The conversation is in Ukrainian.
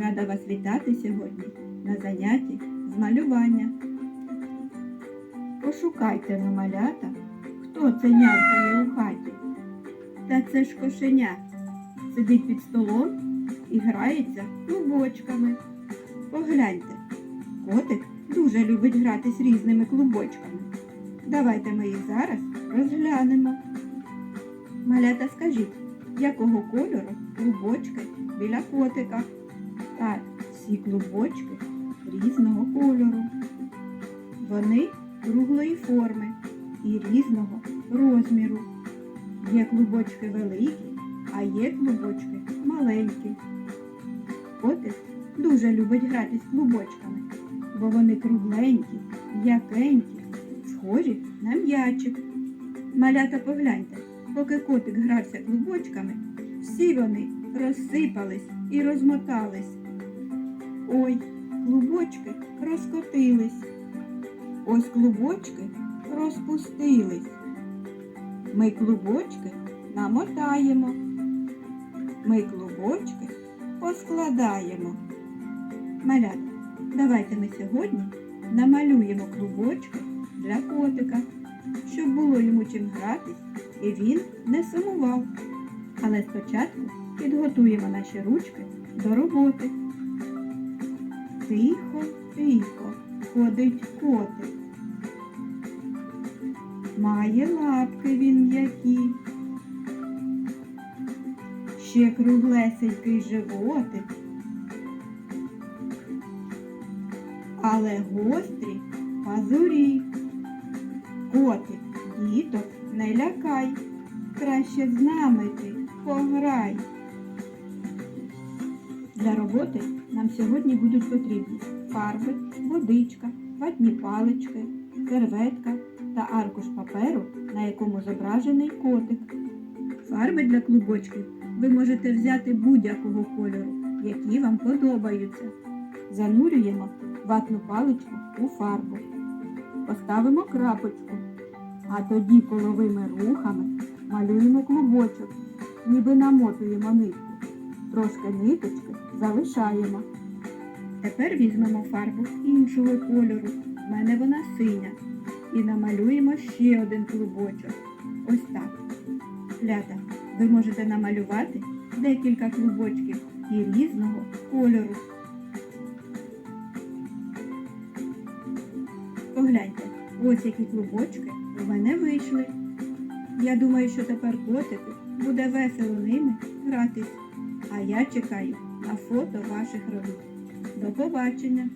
Рада вас вітати сьогодні на занятті з малювання. Пошукайте на малята, хто це нявкає у хаті. Та це ж кошеня. Сидить під столом і грається клубочками. Погляньте, котик дуже любить гратись різними клубочками. Давайте ми їх зараз розглянемо. Малята, скажіть, якого кольору клубочки біля котика? Так, всі клубочки різного кольору. Вони круглої форми і різного розміру. Є клубочки великі, а є клубочки маленькі. Котик дуже любить гратись клубочками, бо вони кругленькі, м'якенькі, схожі на м'ячик. Малята погляньте, поки котик грався клубочками, всі вони розсипались і розмотались. Ой, клубочки розкотились. Ось клубочки розпустились. Ми клубочки намотаємо. Ми клубочки поскладаємо. Малята, давайте ми сьогодні намалюємо клубочки для котика, щоб було йому чим гратись і він не сумував. Але спочатку підготуємо наші ручки до роботи. Тихо, тихо ходить котик. Має лапки він м'які. Ще круглесенький животик. Але гострі пазурі. Котик, діток, не лякай. Краще з нами ти пограй. Для роботи нам сьогодні будуть потрібні фарби, водичка, ватні палички, серветка та аркуш паперу, на якому зображений котик. Фарби для клубочків ви можете взяти будь-якого кольору, які вам подобаються. Занурюємо ватну паличку у фарбу. Поставимо крапочку, а тоді коловими рухами малюємо клубочок, ніби намотуємо нитку. Трошки ниточки залишаємо. Тепер візьмемо фарбу іншого кольору. В мене вона синя. І намалюємо ще один клубочок. Ось так. Лята, ви можете намалювати декілька клубочків і різного кольору. Погляньте, ось які клубочки у мене вийшли. Я думаю, що тепер котику буде весело ними гратись. А я чекаю на фото ваших робіт. До побачення!